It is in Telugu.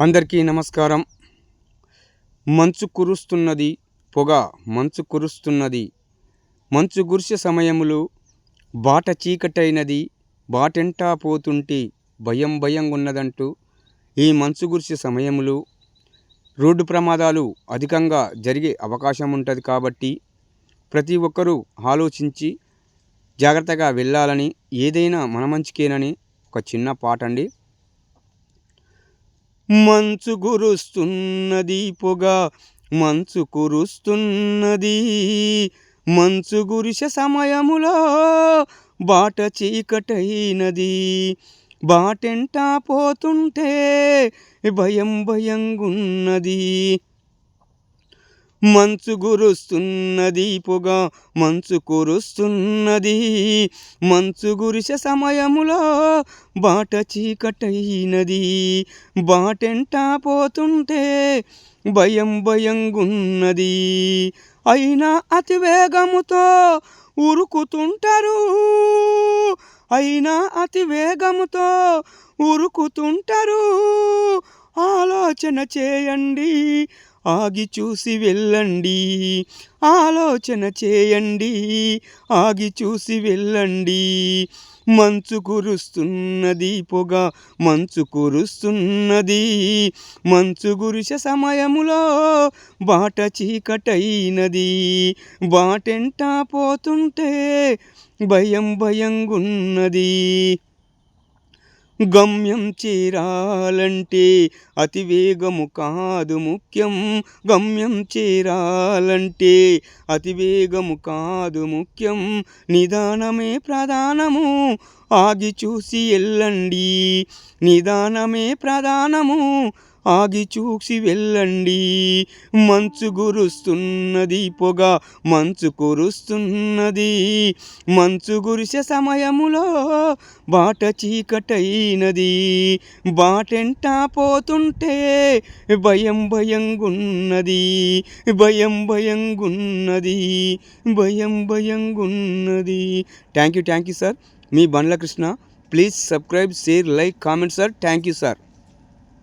అందరికీ నమస్కారం. మంచు కురుస్తున్నది పొగ మంచు కురుస్తున్నది. మంచు గురిసె సమయములు బాట చీకటైనది బాటెంటా పోతుంటే భయం భయం ఉన్నదంటూ ఈ మంచు గురిసె సమయములు రోడ్డు ప్రమాదాలు అధికంగా జరిగే అవకాశం ఉంటుంది కాబట్టి ప్రతి ఒక్కరూ ఆలోచించి జాగ్రత్తగా వెళ్ళాలని ఏదైనా మన మంచికేనని ఒక చిన్న పాట అండి మంచు గురుస్తున్నది పొగ మంచు కురుస్తున్నది. మంచు గురిసె సమయములో బాట చీకటైనది. బాటెంటా పోతుంటే భయం భయంగున్నది. మంచు గురుస్తున్నది పొగ మంచు కురుస్తున్నది. మంచు గురిసె సమయములో బాట చీకటైనది. బాటెంటా పోతుంటే భయం భయంగున్నది. అయినా అతి వేగముతో ఉరుకుతుంటారు. అయినా అతి వేగముతో ఉరుకుతుంటారు. ఆలోచన చేయండి ఆగి చూసి వెళ్ళండి. ఆలోచన చేయండి. ఆగి చూసి వెళ్ళండి. మంచు కురుస్తున్నది పొగ మంచు కురుస్తున్నది. మంచు గురిసె సమయములో బాట చీకటైనది. బాటెంటా పోతుంటే భయం భయంగున్నది. గమ్యం చేరాలంటే అతి వేగము కాదు ముఖ్యం. గమ్యం చేరాలంటే అతి వేగము కాదు ముఖ్యం. నిదానమే ప్రధానము ఆగి చూసి వెళ్ళండి నిదానమే ప్రధానము ఆగి చూసి వెళ్ళండి. మంచు గురుస్తున్నది పొగ మంచు కురుస్తున్నది. మంచు గురిసే సమయములో బాట చీకటైనది. బాటెంటా పోతుంటే భయం భయంగున్నది. భయం భయంగున్నది. భయం భయంగున్నది. Thank you thank you sir. Me Bandla Krishna please subscribe share like comment sir. Thank you sir.